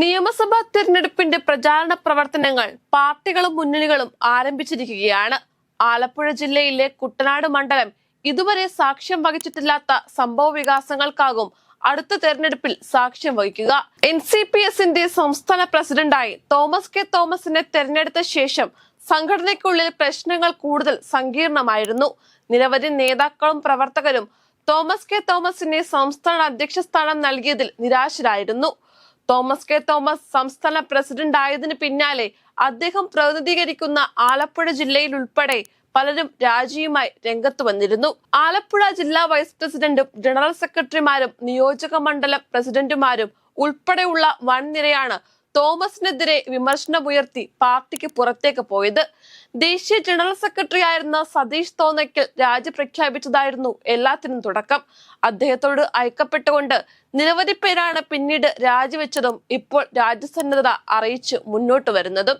നിയമസഭാ തിരഞ്ഞെടുപ്പിന്റെ പ്രചാരണ പ്രവർത്തനങ്ങൾ പാർട്ടികളും മുന്നണികളും ആരംഭിച്ചിരിക്കുകയാണ്. ആലപ്പുഴ ജില്ലയിലെ കുട്ടനാട് മണ്ഡലം ഇതുവരെ സാക്ഷ്യം വഹിച്ചിട്ടില്ലാത്ത സംഭവ വികാസങ്ങൾക്കാകും അടുത്ത തെരഞ്ഞെടുപ്പിൽ സാക്ഷ്യം വഹിക്കുക. എൻ സി പി എസിന്റെ സംസ്ഥാന പ്രസിഡന്റായി തോമസ് കെ തോമസിനെ തെരഞ്ഞെടുത്ത ശേഷം സംഘടനയ്ക്കുള്ളിൽ പ്രശ്നങ്ങൾ കൂടുതൽ സങ്കീർണമായിരുന്നു. നിരവധി നേതാക്കളും പ്രവർത്തകരും തോമസ് കെ തോമസിനെ സംസ്ഥാന അധ്യക്ഷ സ്ഥാനം നൽകിയതിൽ നിരാശരായിരുന്നു. തോമസ് കെ. തോമസ് സംസ്ഥാന പ്രസിഡന്റ് ആയതിനു പിന്നാലെ അദ്ദേഹം പ്രതിനിധീകരിക്കുന്ന ആലപ്പുഴ ജില്ലയിൽ ഉൾപ്പെടെ പലരും രാജിയുമായി രംഗത്ത് വന്നിരുന്നു. ആലപ്പുഴ ജില്ലാ വൈസ് പ്രസിഡന്റും ജനറൽ സെക്രട്ടറിമാരും നിയോജക മണ്ഡലം പ്രസിഡന്റുമാരും ഉൾപ്പെടെയുള്ള വൻനിരയാണ് തോമസിനെതിരെ വിമർശനമുയർത്തി പാർട്ടിക്ക് പുറത്തേക്ക് പോയത്. ദേശീയ ജനറൽ സെക്രട്ടറി ആയിരുന്ന സതീഷ് തോന്നയ്ക്കൽ രാജി പ്രഖ്യാപിച്ചതായിരുന്നു എല്ലാത്തിനും തുടക്കം. അദ്ദേഹത്തോട് ഐക്യപ്പെട്ടുകൊണ്ട് നിരവധി പേരാണ് പിന്നീട് രാജിവെച്ചതും ഇപ്പോൾ രാജ്യസന്നദ്ധത അറിയിച്ച് മുന്നോട്ട് വരുന്നതും.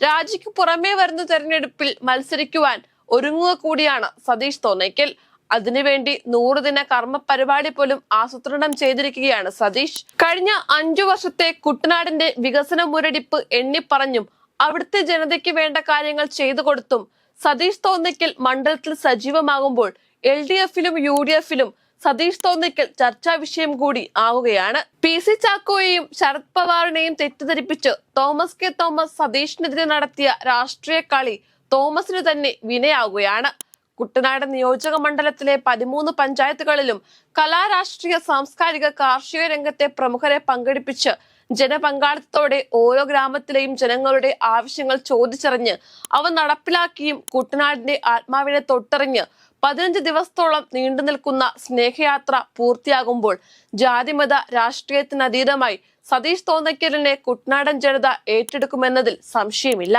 രാജിക്ക് പുറമേ വരുന്ന തെരഞ്ഞെടുപ്പിൽ മത്സരിക്കുവാൻ ഒരുങ്ങുക കൂടിയാണ് സതീഷ് തോന്നയ്ക്കൽ. അതിനുവേണ്ടി നൂറുദിന കർമ്മ പരിപാടി പോലും ആസൂത്രണം ചെയ്തിരിക്കുകയാണ് സതീഷ്. കഴിഞ്ഞ അഞ്ചു വർഷത്തെ കുട്ടനാടിന്റെ വികസന മുരടിപ്പ് എണ്ണിപ്പറഞ്ഞും അവിടുത്തെ ജനതയ്ക്ക് വേണ്ട കാര്യങ്ങൾ ചെയ്തു കൊടുത്തും സതീഷ് തോന്നിക്കൽ മണ്ഡലത്തിൽ സജീവമാകുമ്പോൾ എൽ ഡി എഫിലും യു ഡി എഫിലും സതീഷ് തോന്നിക്കൽ ചർച്ചാ വിഷയം കൂടി ആവുകയാണ്. പി സി ചാക്കോയെയും ശരത് പവാറിനെയും തെറ്റിദ്ധരിപ്പിച്ച് തോമസ് കെ തോമസ് സതീഷിനെതിരെ നടത്തിയ രാഷ്ട്രീയ കളി തോമസിന് തന്നെ വിനയാവുകയാണ്. കുട്ടനാട് നിയോജക മണ്ഡലത്തിലെ പതിമൂന്ന് പഞ്ചായത്തുകളിലും കലാരാഷ്ട്രീയ സാംസ്കാരിക കാർഷിക രംഗത്തെ പ്രമുഖരെ പങ്കെടുപ്പിച്ച് ജനപങ്കാളിത്തത്തോടെ ഓരോ ഗ്രാമത്തിലെയും ജനങ്ങളുടെ ആവശ്യങ്ങൾ ചോദിച്ചറിഞ്ഞ് അവ നടപ്പിലാക്കിയും കുട്ടനാടിന്റെ ആത്മാവിനെ തൊട്ടറിഞ്ഞ് പതിനഞ്ച് ദിവസത്തോളം നീണ്ടു നിൽക്കുന്ന സ്നേഹയാത്ര പൂർത്തിയാകുമ്പോൾ ജാതിമത രാഷ്ട്രീയത്തിനതീതമായി സതീഷ് തോന്നയ്ക്കലിനെ കുട്ടനാടൻ ജനത ഏറ്റെടുക്കുമെന്നതിൽ സംശയമില്ല.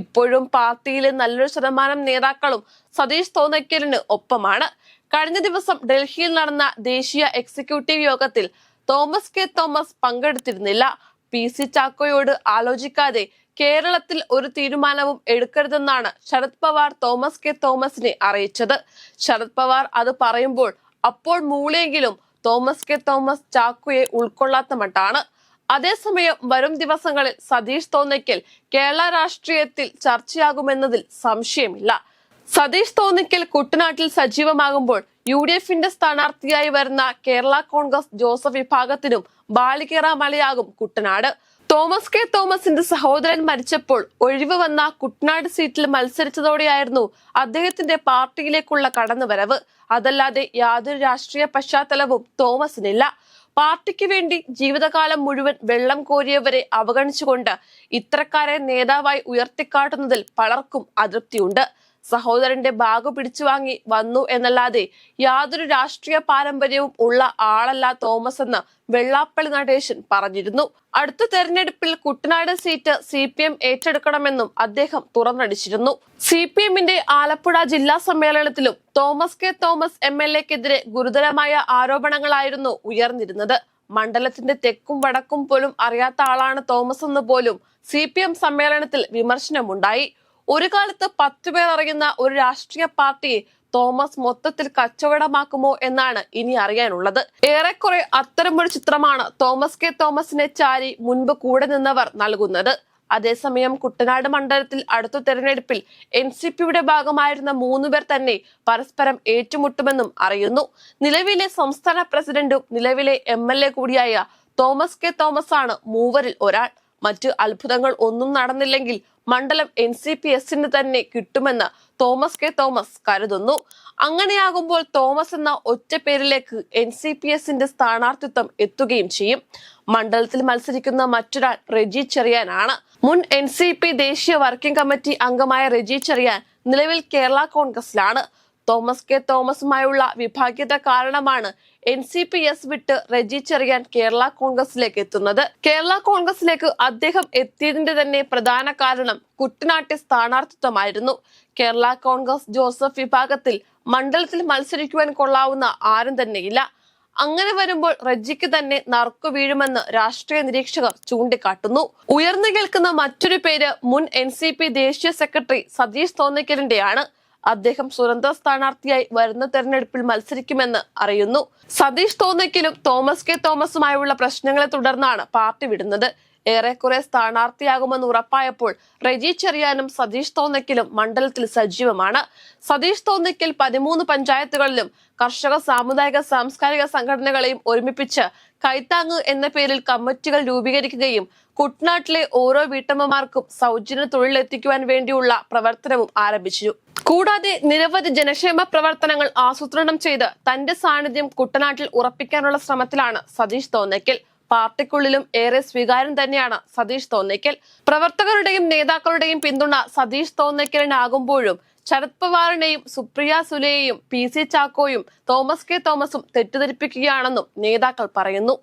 ഇപ്പോഴും പാർട്ടിയിലെ നല്ലൊരു ശതമാനം നേതാക്കളും സതീഷ് തോന്നയ്ക്കലിന് ഒപ്പമാണ്. കഴിഞ്ഞ ദിവസം ഡൽഹിയിൽ നടന്ന ദേശീയ എക്സിക്യൂട്ടീവ് യോഗത്തിൽ തോമസ് കെ തോമസ് പങ്കെടുത്തിരുന്നില്ല. പി സി ചാക്കോയോട് ആലോചിക്കാതെ കേരളത്തിൽ ഒരു തീരുമാനവും എടുക്കരുതെന്നാണ് ശരത് പവാർ തോമസ് കെ തോമസിനെ അറിയിച്ചത്. ശരത് പവാർ അത് പറയുമ്പോൾ അപ്പോൾ മൂളിയെങ്കിലും തോമസ് കെ തോമസ് ചാക്കോയെ ഉൾക്കൊള്ളാത്ത മട്ടാണ്. അതേസമയം വരും ദിവസങ്ങളിൽ സതീഷ് തോന്നിക്കൽ കേരള രാഷ്ട്രീയത്തിൽ ചർച്ചയാകുമെന്നതിൽ സംശയമില്ല. സതീഷ് തോന്നിക്കൽ കുട്ടനാട്ടിൽ സജീവമാകുമ്പോൾ യു ഡി എഫിന്റെ സ്ഥാനാർത്ഥിയായി വരുന്ന കേരള കോൺഗ്രസ് ജോസഫ് വിഭാഗത്തിനും ബാലികേറ മലയാകും കുട്ടനാട്. തോമസ് കെ തോമസിന്റെ സഹോദരൻ മരിച്ചപ്പോൾ ഒഴിവ് വന്ന കുട്ടനാട് സീറ്റിൽ മത്സരിച്ചതോടെയായിരുന്നു അദ്ദേഹത്തിന്റെ പാർട്ടിയിലേക്കുള്ള കടന്നുവരവ്. അതല്ലാതെ യാതൊരു രാഷ്ട്രീയ പശ്ചാത്തലവും തോമസിനില്ല. പാർട്ടിക്ക് വേണ്ടി ജീവിതകാലം മുഴുവൻ വെള്ളം കോരിയവരെ അവഗണിച്ചുകൊണ്ട് ഇത്തരക്കാരെ നേതാവായി ഉയർത്തിക്കാട്ടുന്നതിൽ പലർക്കും അതൃപ്തിയുണ്ട്. സഹോദരന്റെ ബാഗ് പിടിച്ചു വാങ്ങി വന്നു എന്നല്ലാതെ യാതൊരു രാഷ്ട്രീയ പാരമ്പര്യവും ഉള്ള ആളല്ല തോമസ് എന്ന് വെള്ളാപ്പള്ളി നടേശൻ പറഞ്ഞിരുന്നു. അടുത്ത തെരഞ്ഞെടുപ്പിൽ Kuttanad seat C P M ഏറ്റെടുക്കണമെന്നും അദ്ദേഹം തുറന്നടിച്ചിരുന്നു. സി പി എമ്മിന്റെ ആലപ്പുഴ ജില്ലാ സമ്മേളനത്തിലും Thomas K Thomas M L എക്കെതിരെ ഗുരുതരമായ ആരോപണങ്ങളായിരുന്നു ഉയർന്നിരുന്നത്. മണ്ഡലത്തിന്റെ തെക്കും വടക്കും പോലും അറിയാത്ത ആളാണ് തോമസ് എന്ന് പോലും സി പി എം സമ്മേളനത്തിൽ വിമർശനമുണ്ടായി. ഒരു കാലത്ത് പത്ത് പേർ അറിയുന്ന ഒരു രാഷ്ട്രീയ പാർട്ടി തോമസ് മൊത്തത്തിൽ കച്ചവടമാക്കുമോ എന്നാണ് ഇനി അറിയാനുള്ളത്. ഏറെക്കുറെ അത്തരമൊരു ചിത്രമാണ് തോമസ് കെ തോമസിനെ ചാരി മുൻപ് കൂടെ നിന്നവർ നൽകുന്നത്. അതേസമയം കുട്ടനാട് മണ്ഡലത്തിൽ അടുത്ത തെരഞ്ഞെടുപ്പിൽ എൻ സി പിയുടെ ഭാഗമായിരുന്ന മൂന്നുപേർ തന്നെ പരസ്പരം ഏറ്റുമുട്ടുമെന്നും അറിയുന്നു. നിലവിലെ സംസ്ഥാന പ്രസിഡന്റും നിലവിലെ എം കൂടിയായ തോമസ് കെ തോമസ് ആണ് മൂവരിൽ ഒരാൾ. മറ്റ് അത്ഭുതങ്ങൾ ഒന്നും നടന്നില്ലെങ്കിൽ മണ്ഡലം എൻ സി പി എസിന് തന്നെ കിട്ടുമെന്ന് തോമസ് കെ തോമസ് കരുതുന്നു. അങ്ങനെയാകുമ്പോൾ തോമസ് എന്ന ഒറ്റ പേരിലേക്ക് എൻ സി പി എസിന്റെ സ്ഥാനാർത്ഥിത്വം എത്തുകയും ചെയ്യും. മണ്ഡലത്തിൽ മത്സരിക്കുന്ന മറ്റൊരാൾ റെജി ചെറിയാനാണ് മുൻ എൻ സി പി ദേശീയ വർക്കിംഗ് കമ്മിറ്റി അംഗമായ റെജി ചെറിയാൻ നിലവിൽ കേരള കോൺഗ്രസിലാണ്. തോമസ് കെ തോമസുമായുള്ള വിഭാഗ്യത കാരണമാണ് എൻ സി പി എസ് വിട്ട് റെജി ചെറിയാൻ കേരള കോൺഗ്രസിലേക്ക് എത്തുന്നത്. കേരള കോൺഗ്രസിലേക്ക് അദ്ദേഹം എത്തിയതിന്റെ തന്നെ പ്രധാന കാരണം കുട്ടനാട്ടെ സ്ഥാനാർത്ഥിത്വമായിരുന്നു. കേരള കോൺഗ്രസ് ജോസഫ് വിഭാഗത്തിൽ മണ്ഡലത്തിൽ മത്സരിക്കുവാൻ കൊള്ളാവുന്ന ആരും തന്നെയില്ല. അങ്ങനെ വരുമ്പോൾ റജ്ജിക്ക് തന്നെ നറുക്കു വീഴുമെന്ന് രാഷ്ട്രീയ നിരീക്ഷകർ ചൂണ്ടിക്കാട്ടുന്നു. ഉയർന്നു കേൾക്കുന്ന മറ്റൊരു പേര് മുൻ എൻ ദേശീയ സെക്രട്ടറി സതീഷ് തോന്നിക്കലിന്റെയാണ്. അദ്ദേഹം സ്വതന്ത്ര സ്ഥാനാർത്ഥിയായി വരുന്ന തെരഞ്ഞെടുപ്പിൽ മത്സരിക്കുമെന്ന് അറിയുന്നു. സതീഷ് തോന്നയ്ക്കലും തോമസ് കെ തോമസുമായുള്ള പ്രശ്നങ്ങളെ തുടർന്നാണ് പാർട്ടി വിടുന്നത്. ഏറെക്കുറെ സ്ഥാനാർത്ഥിയാകുമെന്ന് ഉറപ്പായപ്പോൾ റെജി ചെറിയാനും സതീഷ് തോന്നയ്ക്കലും മണ്ഡലത്തിൽ സജീവമാണ്. സതീഷ് തോന്നയ്ക്കൽ പതിമൂന്ന് പഞ്ചായത്തുകളിലും കർഷക സാമുദായിക സാംസ്കാരിക സംഘടനകളെയും ഒരുമിപ്പിച്ച് കൈത്താങ് എന്ന പേരിൽ കമ്മിറ്റികൾ രൂപീകരിക്കുകയും കുട്ടനാട്ടിലെ ഓരോ വീട്ടമ്മമാർക്കും സൗജന്യ തൊഴിലെത്തിക്കുവാൻ വേണ്ടിയുള്ള പ്രവർത്തനവും ആരംഭിച്ചു. കൂടാതെ നിരവധി ജനക്ഷേമ പ്രവർത്തനങ്ങൾ ആസൂത്രണം ചെയ്ത് തന്റെ സാന്നിധ്യം കുട്ടനാട്ടിൽ ഉറപ്പിക്കാനുള്ള ശ്രമത്തിലാണ് സതീഷ് തോന്നയ്ക്കൽ. പാർട്ടിക്കുള്ളിലും ഏറെ സ്വീകാര്യം തന്നെയാണ് സതീഷ് തോന്നയ്ക്കൽ. പ്രവർത്തകരുടെയും നേതാക്കളുടെയും പിന്തുണ സതീഷ് തോന്നയ്ക്കലിനാകുമ്പോഴും ശരത് പവാറിനെയും സുപ്രിയ സുലെയെയും പി സി ചാക്കോയും തോമസ് കെ തോമസും തെറ്റിദ്ധരിപ്പിക്കുകയാണെന്നും നേതാക്കൾ പറയുന്നു.